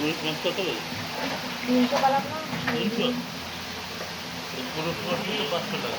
মাছ কত? তিনশো কালার না তিনশো? পুরো পাঁচশো টাকা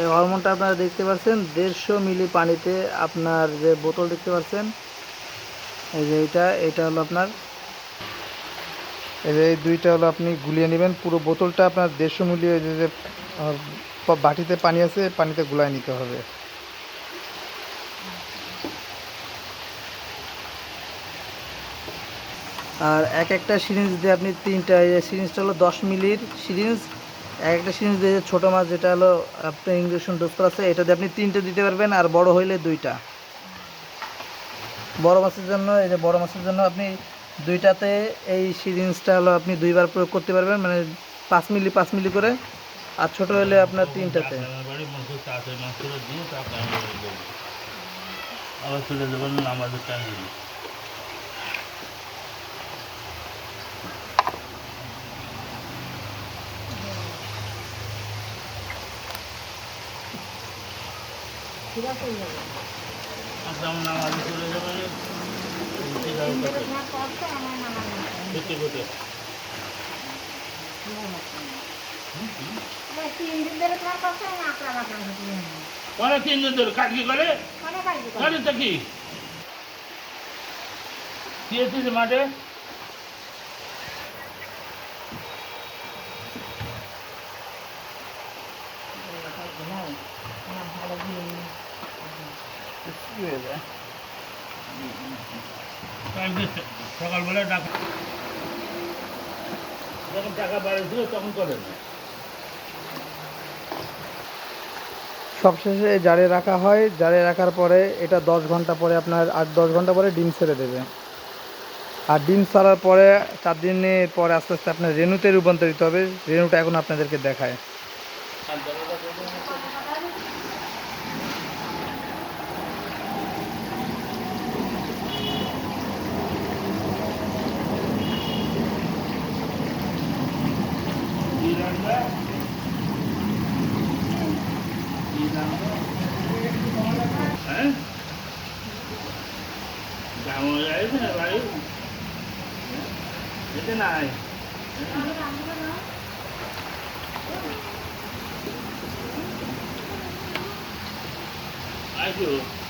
এই হরমোনটা আপনারা দেখতে পাচ্ছেন, দেড়শো মিলি পানিতে আপনার যে বোতল দেখতে পাচ্ছেন, এই যে এইটা, এটা হলো আপনার, এই যে এই দুইটা হলো আপনি গুলিয়ে নেবেন, পুরো বোতলটা আপনার দেড়শো মিলি যে বাটিতে পানি আছে, পানিতে গুলায় নিতে হবে। আর এক একটা সিরিঞ্জ দিয়ে আপনি তিনটা সিরিঞ্জটা হলো দশ মিলির সিরিঞ্জ। এক একটা সিরিঞ্জ দিয়ে ছোটো মাছ যেটা হলো, আপনার ইঞ্জেকশন ডোজ করা আছে, এটা দিয়ে আপনি তিনটে দিতে পারবেন আর বড় হইলে দুইটা। বড় মাছের জন্য, এই যে বড় মাছের জন্য আপনি দুইটাতে এই সিরিঞ্জটা হলো আপনি দুইবার প্রয়োগ করতে পারবেন মানে পাঁচ মিলি পাঁচ মিলি করে। আর ছোট হলে আপনার তিনটাতে। চলে যাবেন আমাদের দিন ঠিক আছে হয়ে যাবে আপনার নামাজে চলে যাবেন রুটি দাও তিন দিন ধরে। কাজ কি করে? করে করে তো কি? সবশেষে জারে রাখা হয়। জারে রাখার পরে এটা দশ ঘণ্টা পরে আপনার আট, দশ ঘণ্টা পরে ডিম ছেড়ে দেবে। আর ডিম ছাড়ার পরে চার দিনের পরে আস্তে আস্তে আপনার রেণুতে রূপান্তরিত হবে। রেণুটা এখন আপনাদেরকে দেখায়। Chồng lấy này lấy Lấy thế này Ai chưa?